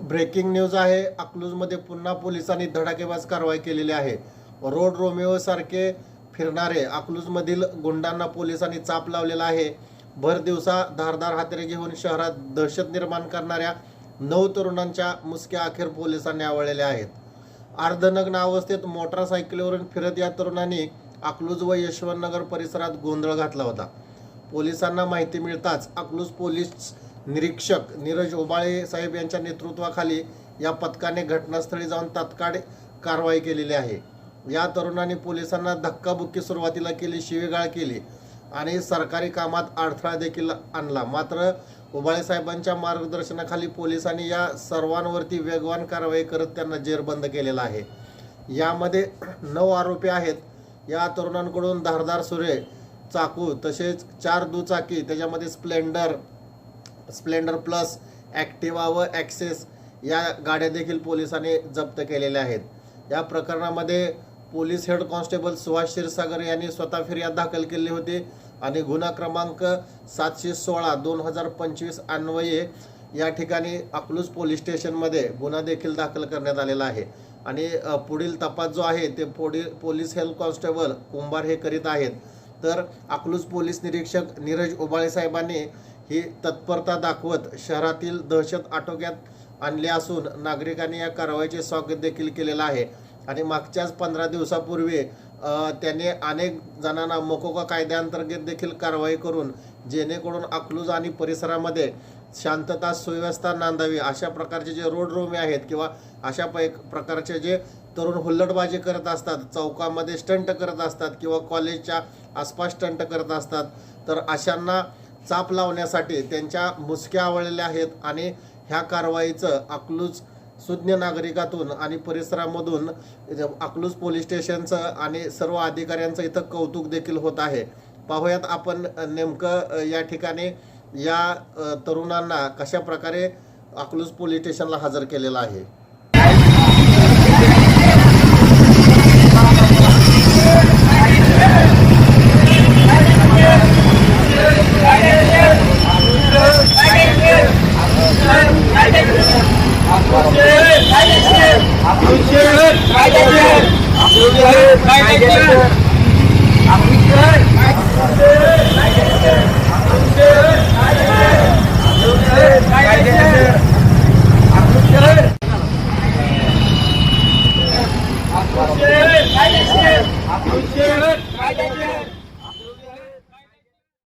Breaking news आहे. अकलूजमध्ये पुन्हा पोलिसांनी धडाकेबाज कारवाई केलेली आहे. रोड रोमिओ सारखे फिरणारे अकलूजमधील गुंडांना पोलिसांनी चाप लावलेला आहे. भर दिवसा धारदार हातरे घेऊन शहरात दहशत निर्माण करणाऱ्या नऊ तरुणांच्या मुसक्या अखेर पोलिसांनी आवळलेल्या आहेत. अर्धनग्न अवस्थेत मोटारसायकलीवरून फिरत या तरुणांनी अकलूज व यशवंतनगर परिसरात गोंधळ घातला होता. पोलिसांना माहिती मिळताच अकलूज पोलीस निरीक्षक नीरज ओबाळे साहेब यांच्या नेतृत्वाखाली या पथकाने घटनास्थळी जाऊन तात्काळ कारवाई केलेली आहे. या तरुणांनी पोलिसांना धक्काबुक्की सुरुवातीला केली शिवेगाळ केली आणि सरकारी कामात अडथळा देखील आणला. मात्र उबाळे साहेबांच्या मार्गदर्शनाखाली पोलिसांनी या सर्वांवरती वेगवान कारवाई करत त्यांना जेरबंद केलेला आहे. यामध्ये नऊ आरोपी आहेत. या तरुणांकडून धारदार सुरे चाकू तसेच चार दुचाकी त्याच्यामध्ये स्प्लेंडर स्प्लेंडर प्लस ॲक्टिवा व ॲक्सेस या गाड्या देखील पोलिसांनी जप्त केलेल्या आहेत. या प्रकरणामध्ये police head constable Suhas Kshirsagar यांनी स्वतः फिर्याद दाखल केली होती आणि गुन्हा क्रमांक सातशे सोळा दोन हजार पंचवीस अन्वये या ठिकाणी अकलूज पोलीस स्टेशनमध्ये गुन्हा देखील दाखल करण्यात आलेला आहे. आणि पुढील तपास जो आहे ते पुढील पोलीस हेड कॉन्स्टेबल कुंभार हे करीत आहेत. तर अकलूज पोलीस निरीक्षक नीरज उबाळे साहेबांनी ही तत्परता दाखवत शहरातील दहशत आटोक्यात आणली असून नागरिकांनी या कारवाईचे स्वागत देखील केलेलं आहे. आणि मागच्याच पंधरा दिवसापूर्वी त्याने अनेक जणांना मोकोका कायद्याअंतर्गत देखील कारवाई करून जेणेकरून अकलूज आणि परिसरामध्ये शांतता सुव्यवस्था नांदावी अशा प्रकारचे जे रोड रोमे आहेत किंवा अशा पै प्रकारचे जे तरुण हुल्लडबाजी करत असतात चौकामध्ये स्टंट करत असतात किंवा कॉलेजच्या आसपास स्टंट करत असतात तर अशांना चाप लावण्यासाठी त्यांच्या मुसक्या आवळलेल्या आहेत आणि ह्या कारवाईचं अकलूज सुज्ञ नागरिकातून आणि परिसरामधून अकलूज पोलीस स्टेशनचं आणि सर्व अधिकाऱ्यांचं इथं कौतुक देखील होत आहे. पाहूयात आपण नेमकं या ठिकाणी या तरुणांना कशा प्रकारे अकलूज पोलीस स्टेशनला हजर केलेला आहे. Right there.